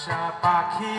পোষা পাখি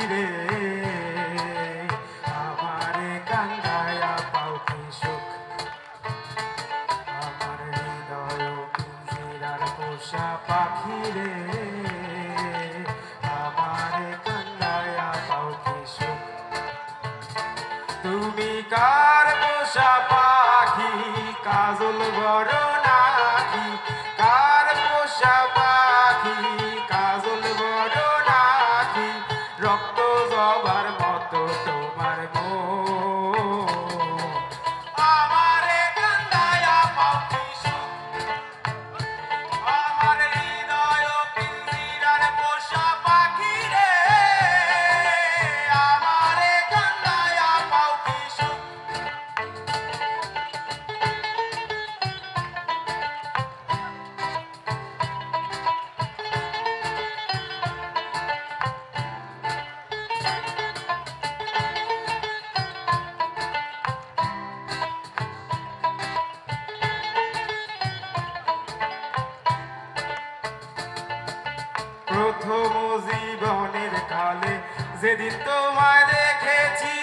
যেদিন তোমায় দেখেছি।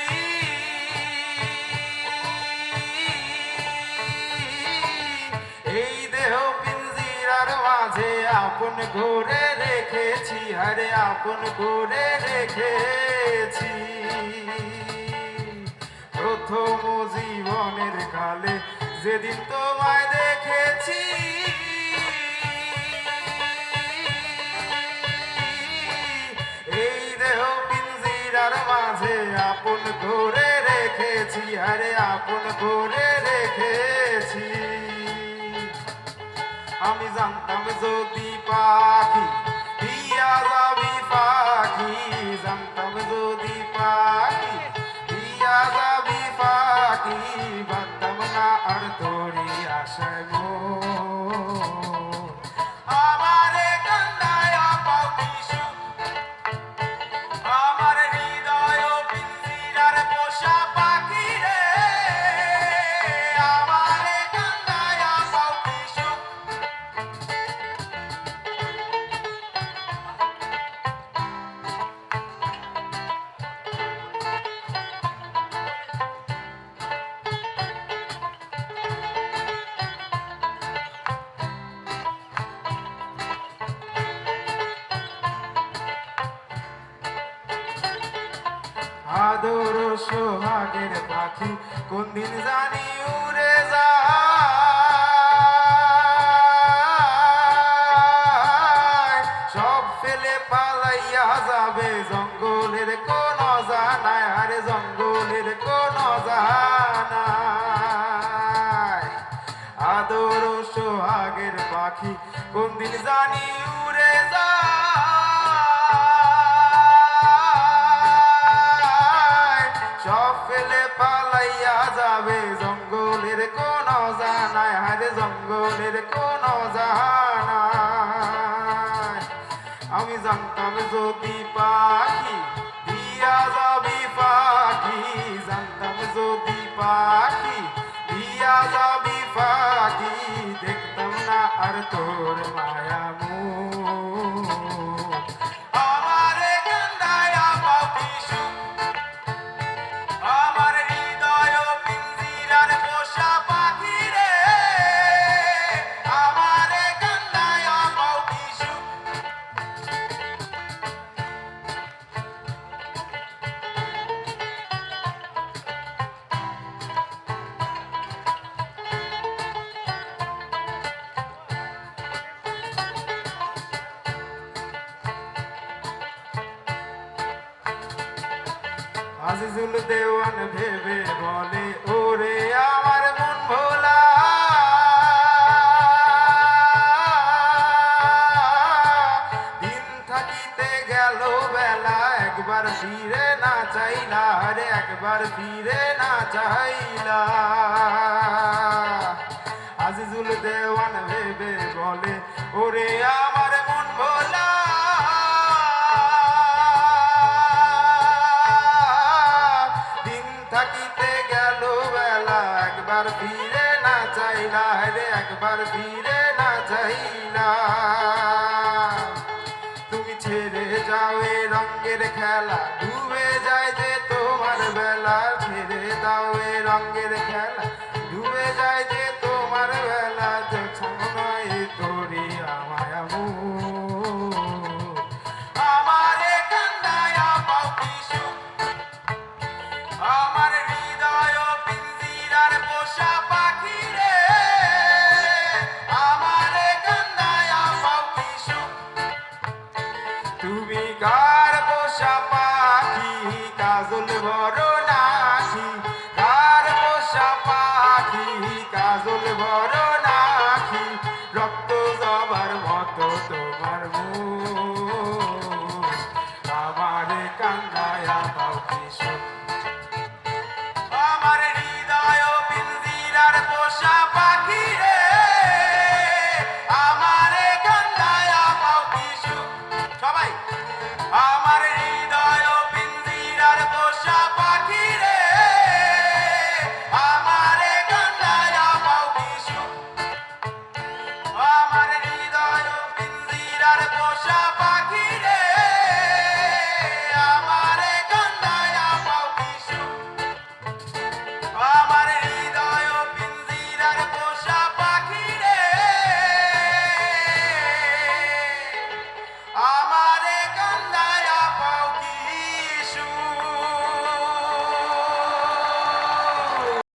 এই দেহ পিঞ্জিরার মাঝে আপন ঘরে রেখেছি আরে আপন ঘরে রেখেছি। প্রথম জীবনের কালে যেদিন তোমায় দেখেছি আপন রেখেছি, আরে আপন ঘরে রেখেছি। আমি জানতাম যদি পাখি দিয়া যাবি পাখি, জানতাম যদি পাখি সোহাগের পাখি। কোন দিন জানি উড়ে যায়। সব ফেলে পালাইয়া যাবে জঙ্গলের কোন জানায় আরে জঙ্গলের কোন জানায় আদর সোহাগের পাখি। কোন দিন জানি উড়ে যায়। পালাইয়া যাবে জঙ্গলের কোন জানায় হারে জঙ্গলের কোন জানায় আমি জানতাম যদি পাখি দিয়া যাবি পাখি, জানতাম যদি পাখি আজিজুল দেওয়ান ভেবে বলে, ওরে আমার মন ভোলা। দিন থাকিতে গেল বেলা, একবার ফিরে না চাইলা রে একবার ফিরে না চাইলা। আজিজুল দেওয়ান ভেবে বলে, ওরে আমার একবার ফিরে না চাই না রে একবার ফিরে না চাই না। তুমি ছেড়ে যাও রঙের খেলা। কার